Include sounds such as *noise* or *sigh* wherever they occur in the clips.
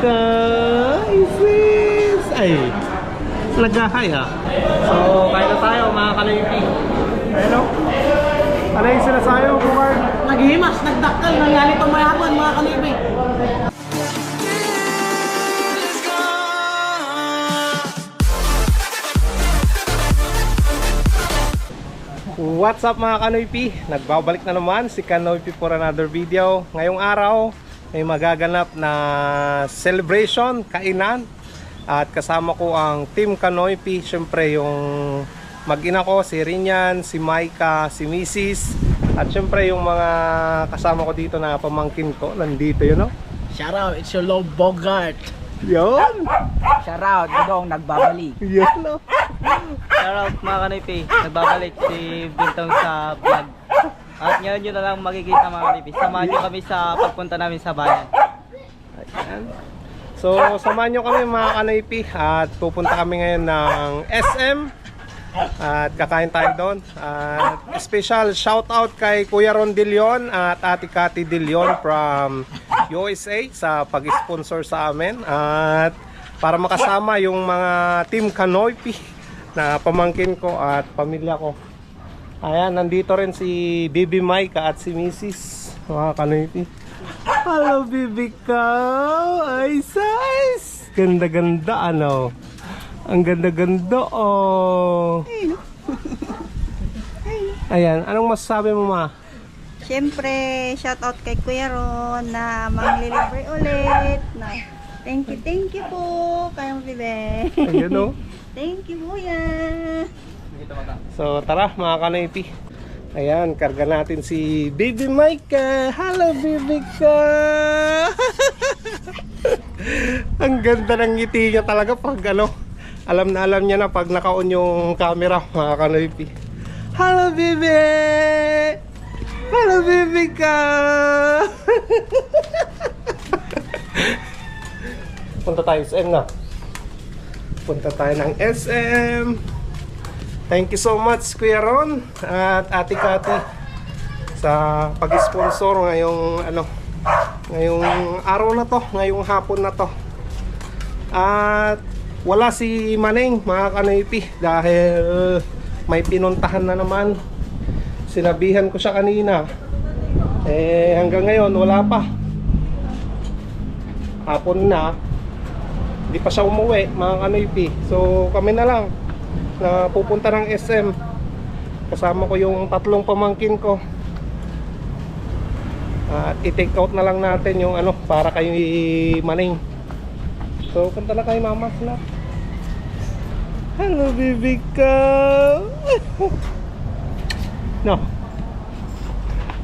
ka. Isis. Ay. Nagahay ah. So, kain na tayo mga kalaypi. Ayun o. Ano yung sinasayo, Bukard? Naghimas, nagdakal, nangyari itong mayaman mga kalibig. What's up mga Kanoypi? Nagbabalik na naman si Kanoypi for another video. Ngayong araw may magaganap na celebration, kainan. At kasama ko ang Team Kanoypi. Siyempre yung mag-ina ko, si Rinyan, si Maika, si Mrs. At siyempre yung mga kasama ko dito na pamangkin ko. Nandito yun, no? Shout out, it's your love Bogart. Yun! Shout out, Dudong, nagbabalik. Yun, no? Shoutout mga kanipi, nagbabalik si Bintong sa vlog. At ngayon nyo na lang makikita mga kanipi. Samahan nyo kami sa pagpunta namin sa bayan. Ayan. So, samahan nyo kami mga kanaypi at pupunta kami ngayon ng SM at kakain tayo doon. At special shout out kay Kuya Ron De Leon at Ate Cathy De Leon from USA sa pag-sponsor sa amin at para makasama yung mga team Kanoypi na pamangkin ko at pamilya ko. Ayan, nandito rin si Bibi Maika at si Mrs. Mga Kanoypi. Hello, baby ko! Ay, size! Ganda-ganda, ano? Ang ganda-ganda, oh! Ayan, anong masasabi mo, ma? Siyempre, shoutout kay Kuya Ron na manglilibre ulit. Na, thank you, thank you po. Kayong bibe. Ayan, oh. *laughs* thank you, Kuya. So, tara, mga kanoypi. Ayan, karga natin si Baby Micah. Hello, baby ka! *laughs* Ang ganda ng ngiti niya talaga pag ano, alam na alam niya na pag naka-on yung camera, mga kanoypi. Hello, baby! Hello, baby ka! *laughs* Punta tayo sa SM na. Punta tayo ng SM. Thank you so much Kuya Ron at Ate Kati sa pag-sponsor ngayong ano ngayong araw na to, ngayong hapon na to. At wala si Maneng mga kanoypi dahil may pinuntahan na naman. Sinabihan ko siya kanina. Eh hanggang ngayon wala pa. Hapon na. Hindi pa siya umuwi mga kanoypi. So kami na lang na pupunta ng SM kasama ko yung tatlong pamangkin ko. At i-take out na lang natin yung ano para kay Maning so punta na kay mama na hello baby ko *laughs* no.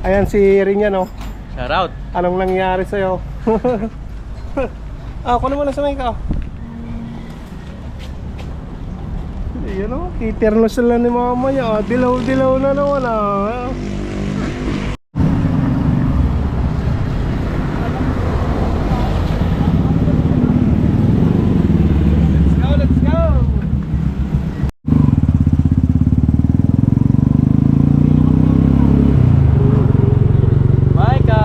Ayan si Rinya no? Shoutout! anong nangyari sa'yo? *laughs* Ah kunin mo na sa mic ka Ayan o, kiterno sila ni mama niya. ah. Dilaw-dilaw na naman ah. Let's go, let's go! Maika!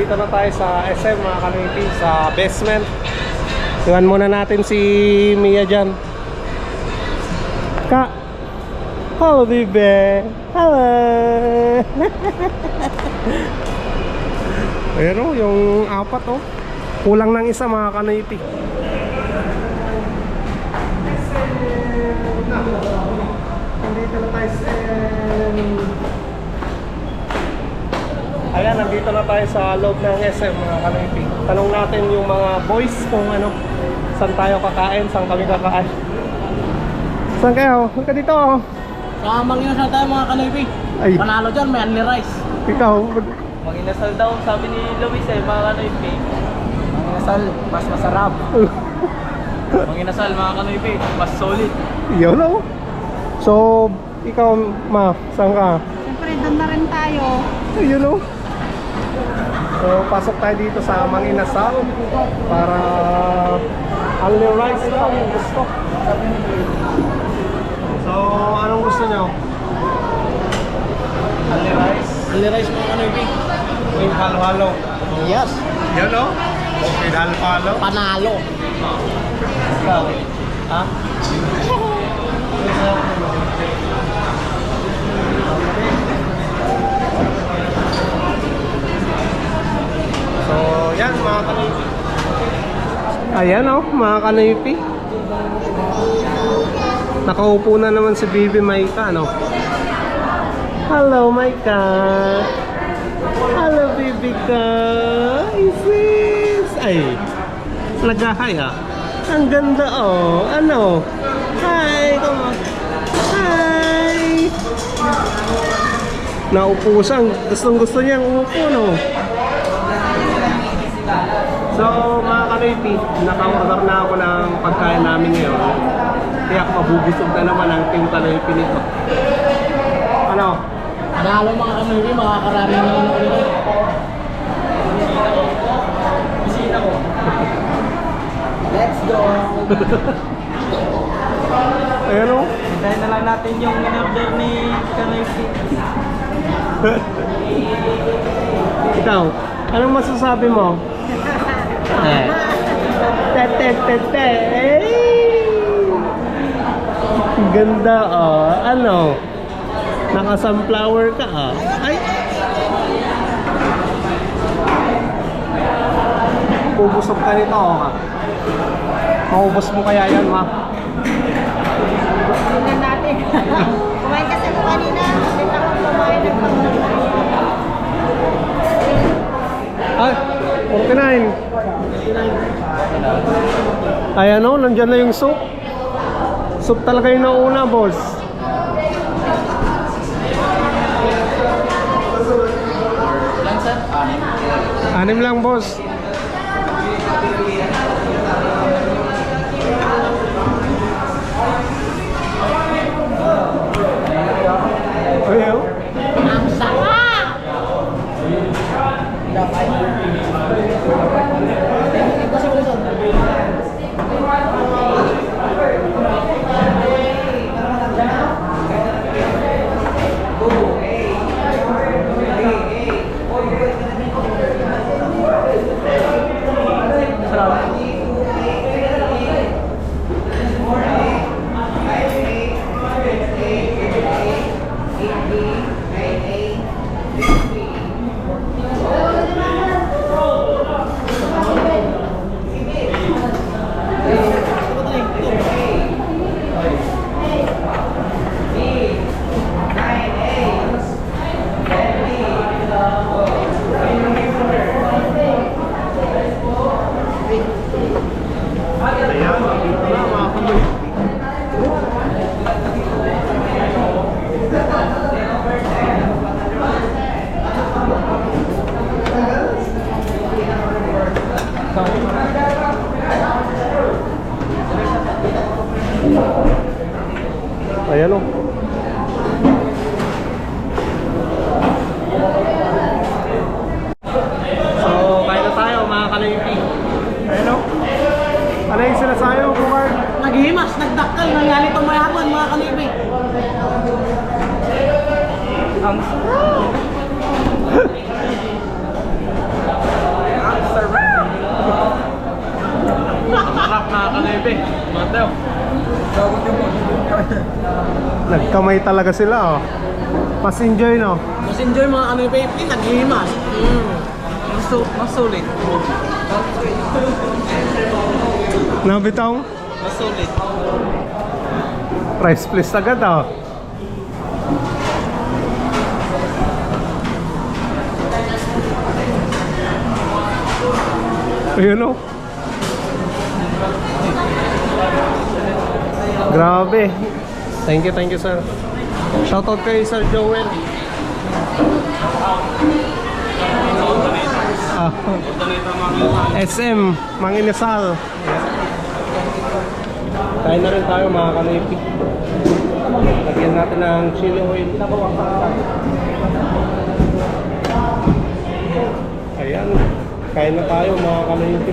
Nandito na tayo sa SM mga kanipi, sa basement. Iwan muna natin si Mia dyan. Ka! Hello, baby! Hello! *laughs* Ayan o, yung apat o. Kulang ng isa mga kanipi. Nandito na tayo sa loob ng SM mga kanipi. Tanong natin yung mga boys kung ano, saan tayo kakain, saan kami kakain. Saan kayo? Huwag ka dito. oh. Sa manginasal tayo mga. Ay. Panalo dyan, may only rice. Ikaw, Manginasal daw, sabi ni Luis eh, mga kanoypi. Manginasal, mas masarap. *laughs* Manginasal, mga kanoypi, mas solid. yun o. So, ikaw, ma, saan ka? Siyempre, doon na rin tayo. Ayun o. So, pasok tayo dito sa Manginasal para only rice lang ang gusto. So, anong gusto nyo? Only rice? Only rice mga kanibi. Yung halo-halo? Yes. Yun o. Okay, halo-halo. Panalo. Ikaw? Ha? *laughs* So, yan mga kanipi. Ayan oh, mga kanipi. Nakaupo na naman si Baby Maika, no? Hello, Maika. Hello, baby ka. Isis. Ay, nag-hi ah. Ang ganda oh. Ano? Hi, on. Hi. Naupo siya. Gustong gusto niyang umupo, no? So, mga kanipi, naka-order na ako ng pagkain namin ngayon. Kaya mabubusog na naman ang team kanipi nito. Ano? Panalo mga kanibi, makakarami na lang ako nito. Let's go! *laughs* Ayan oh. Hintayin na lang natin yung in-order ni kanoypi. *laughs* Ikaw, anong masasabi mo? Eh. Te, te, te, te. Ang Ganda oh. Ano? Naka-sunflower ka ah. Ay! Ubusog ka nito oh. ha? Maubos mo kaya yan ma? Tingnan natin. *laughs* Kumain kasi ako kanina. Hindi na ako kumain ng Ay, 49. Ayan o, nandyan na yung soup. Soup talaga yung nauna, boss. Anim lang, boss. o'clock, nakakalebe. Mataw. Nagkamay talaga sila oh. Mas enjoy no? Mas enjoy mga ano yung baby, eh, nag-imas. Mm. Mas, mas solid. Nabitaw? Mas solid. Price place agad oh. Ayun oh. Grabe. Thank you, thank you, sir. Shoutout kay Sir Joel. Ah, SM, Manginasal. Kain na rin tayo mga kanipi. Lagyan natin ng chili oil. Ayan. Kain na tayo mga kanipi.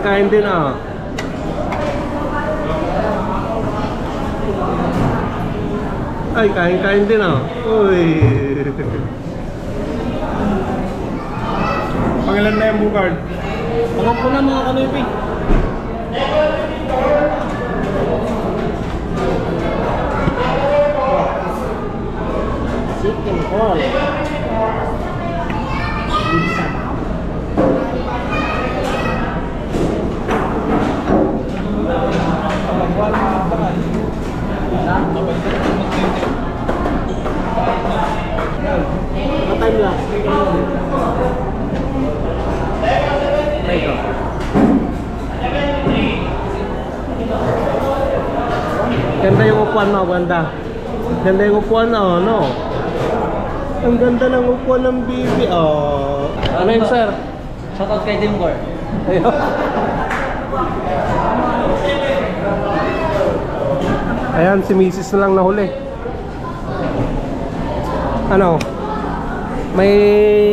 Kain-kain din ah. Ay, kain-kain din ah. Uy. Pangilan na yung bugard? Pangatlo na mga kanipi. Chicken roll. Matime lang. Ganda yung upuan mo, ganda. Ganda yung upuan mo, no? Ang ganda ng upuan ng bibi, oh. Ano yun, sir? Shoutout kay Dimgor. Ayun. *laughs* Ayan, si Mrs. na lang nahuli. Ano? May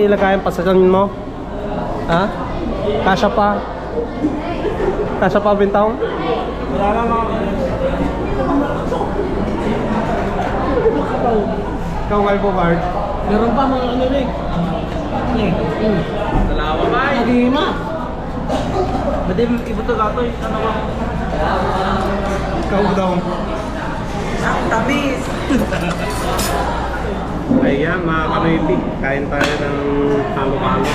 lagayan pa sa tiyan mo? Ha? Kasha pa? Kasha pa bintang? Wala na mga Ikaw kayo po, Bart? Meron pa mga kanipi. Dalawa ba? Naghihimas. Ba't ibuto ka ito? Ano ba? Ikaw daw. Tamis. Ayan mga kanoypi, kain tayo ng halo-halo.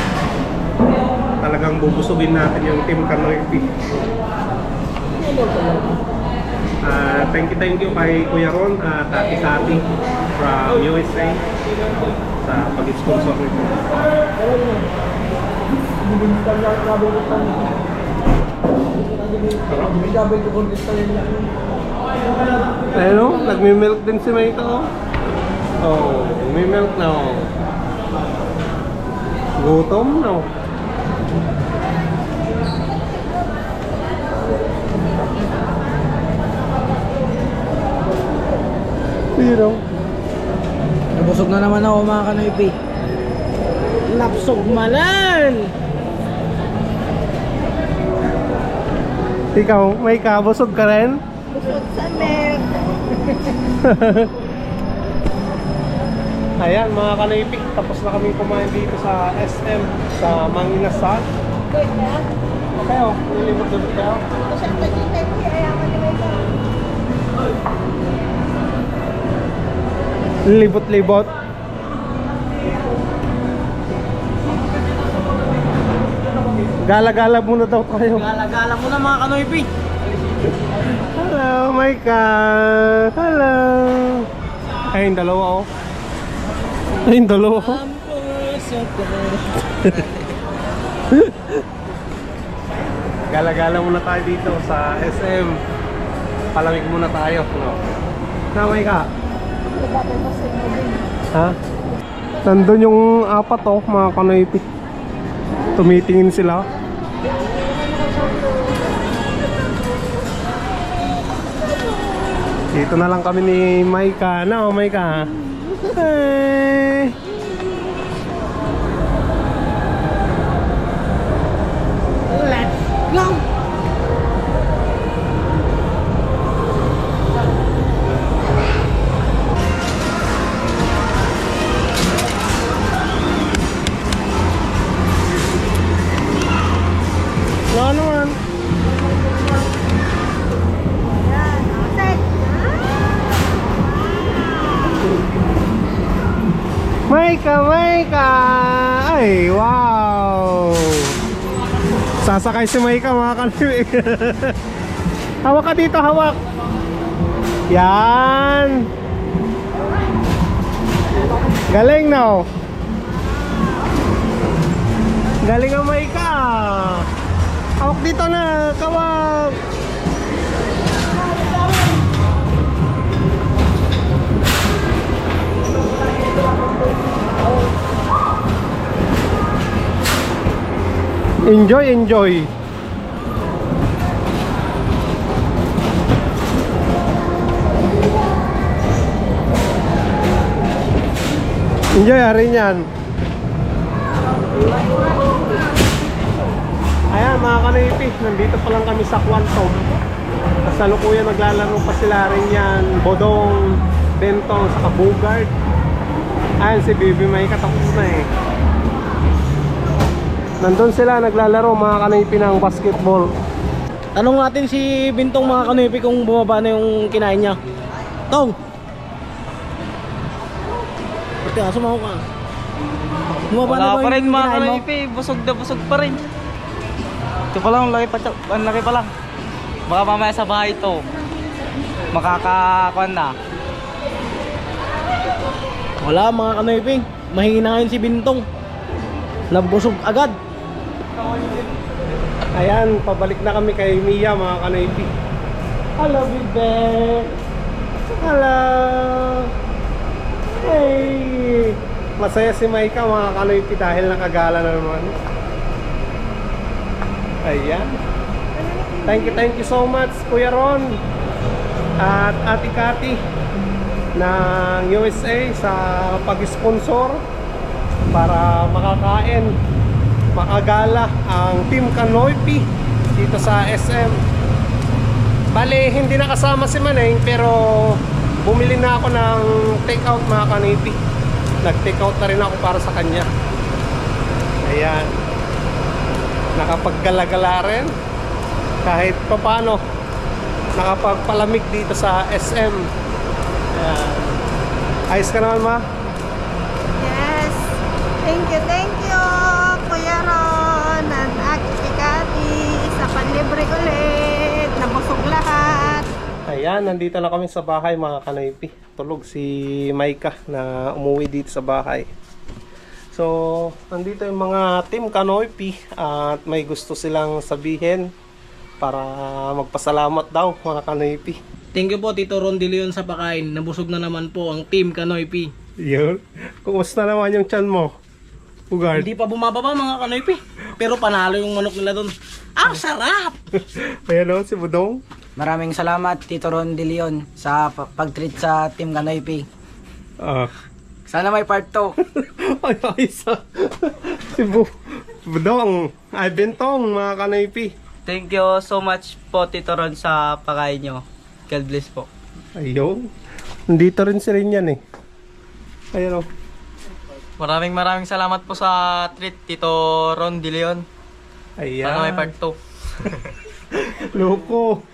Talagang bubusugin natin yung team kanoypi. Ah, thank you, thank you kay Kuya Ron at Ate Sati from USA sa pag-sponsor nito. Ayun o, nagmi-milk din si Maito. oh. Oh, may milk na oh. Gutom na oh. Pero, Nabusog na naman ako mga kanipi. Lapsog malan! ikaw, may kabusog ka rin? Busog sa milk. *laughs* Ayan mga kanaypik, tapos na kami kumain dito sa SM, sa Manginasal. Good na. Okay oh, nilibot-libot kayo. Kasi ang tagitay ko, ayaman ni Mike. Libot-libot. Gala-gala muna daw tayo. Gala-gala mo na mga kanipi. Hello, Maika. Hello. Ay, yung dalawa oh. Ay, yung dalawa oh. *laughs* Gala-gala muna tayo dito sa SM. Palamig muna tayo. No? Namay ka. Ha? Nandun yung apat oh, mga kanoypi. Tumitingin sila. Dito na lang kami ni Maika. No, Maika. Hey. Let's go! Maika, Maika! Ay, wow! Sasakay si Maika mga kalibig. *laughs* hawak ka dito, hawak! Yan! Galing now! Galing ang Maika! Hawak dito na, kawak! Enjoy, enjoy. Enjoy, hari niyan. Ayan mga kanipi, nandito pa lang kami sa Quantum. Kasalukuyan naglalaro pa sila rin yan. Bodong, Bentong, saka Bugard. Ayan si Bibi may katapos na eh. Nandun sila naglalaro mga kanipi ng basketball. Tanong natin si Bintong mga kanipi kung bumaba na yung kinain niya. Tong! Pati nga, sumaho ka. Bumaba na Wala ba pa rin yung mga kinain mo? kanipi. Busog na busog pa rin. Ito pa lang, ang laki pa, ang laki pa lang. Baka mamaya sa bahay ito. Makakakuan na. Wala mga kanipi. Mahina si Bintong. Nabusog agad. Ayan, pabalik na kami kay Mia mga kanipi. Hello, Bibe. Hello. Hey. Masaya si Maika mga kanipi dahil nakagala na naman. Ayan. Thank you, thank you so much, Kuya Ron. At Ate Kati ng USA sa pag-sponsor para makakain makagala ang Team Kanoypi dito sa SM. Bale, hindi nakasama si Maneng pero bumili na ako ng take out mga Kanoypi. Nag-take out na rin ako para sa kanya. Ayan. Nakapaggalagala rin. Kahit papano nakapagpalamig dito sa SM. Ayan. Ayos ka naman ma? Yes. Thank you, thank you, Kuya Ron and Aki Kati sa panlibre ulit. Nabusog lahat. Ayan, nandito na kami sa bahay mga kanaypi. Tulog si Maika na umuwi dito sa bahay. So, nandito yung mga team Kanoypi at may gusto silang sabihin para magpasalamat daw mga Kanoypi. Thank you po Tito Ron De Leon sa pakain. Nabusog na naman po ang Team Kanoypi. Yun. Kumusta naman yung chan mo? Ugard. Hindi pa bumababa mga Kanoypi. Pero panalo yung manok nila doon. Ah, sarap! *laughs* Ayan o, si Budong. Maraming salamat Tito Ron De Leon sa pa- pag-treat sa Team Kanoypi. Ah. Sana may part 2. *laughs* Ay, ay, sa... *laughs* si Bu... Budong. Ay, Bentong mga Kanoypi. Thank you so much po Tito Ron sa pakain nyo. God bless po. Ayun. Nandito rin si rin yan eh. Ayun o. Maraming maraming salamat po sa treat Tito Ron De Leon. Ayan. Sana may part 2. *laughs* Loko.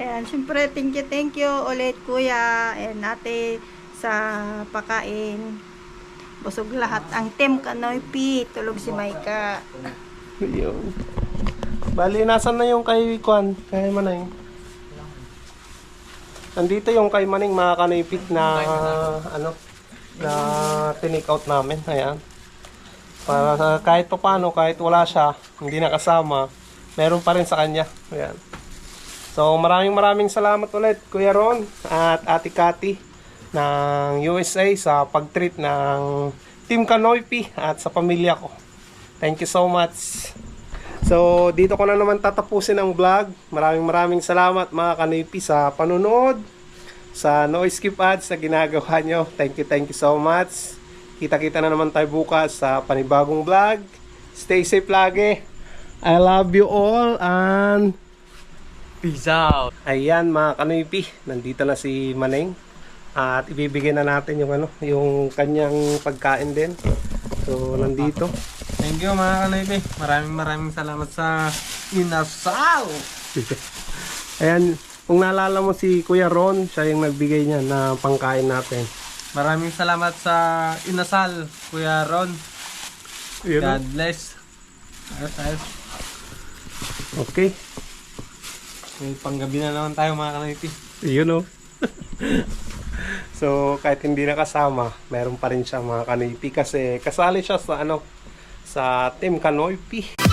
Ayan, syempre, thank you, thank you ulit, Kuya and Ate sa pakain. Busog lahat. Ang Team Kanoypi. Tulog si Maika. Ayun. Bali, nasan na yung kay Kwan? Kay Manay? Nandito yung kay Maning mga kanipit na ano na tinake out namin. Ayan. Para sa- kahit pa paano, kahit wala siya, hindi nakasama, meron pa rin sa kanya. Ayan. So maraming maraming salamat ulit Kuya Ron at Ate Cathy ng USA sa pag-treat ng Team Kanoypi at sa pamilya ko. Thank you so much. So dito ko na naman tatapusin ang vlog. Maraming maraming salamat mga Kanoypi sa panonood sa no skip ads na ginagawa nyo. Thank you, thank you so much. Kita-kita na naman tayo bukas sa panibagong vlog. Stay safe lagi. I love you all and Peace out. ayan mga kanoypi, nandito na si Maneng. At ibibigay na natin yung ano, yung kanyang pagkain din. So nandito. Thank you mga kanipi. Maraming maraming salamat sa inasal. *laughs* Ayan, kung naalala mo si Kuya Ron, siya yung nagbigay niya na pangkain natin. Maraming salamat sa inasal, Kuya Ron. Yun, God bless. Ayos, ayos. Okay. May panggabi na naman tayo mga kanipi. You know. *laughs* so, kahit hindi nakasama, meron pa rin siya mga kanoypi kasi kasali siya sa ano sa Team Kanoypi.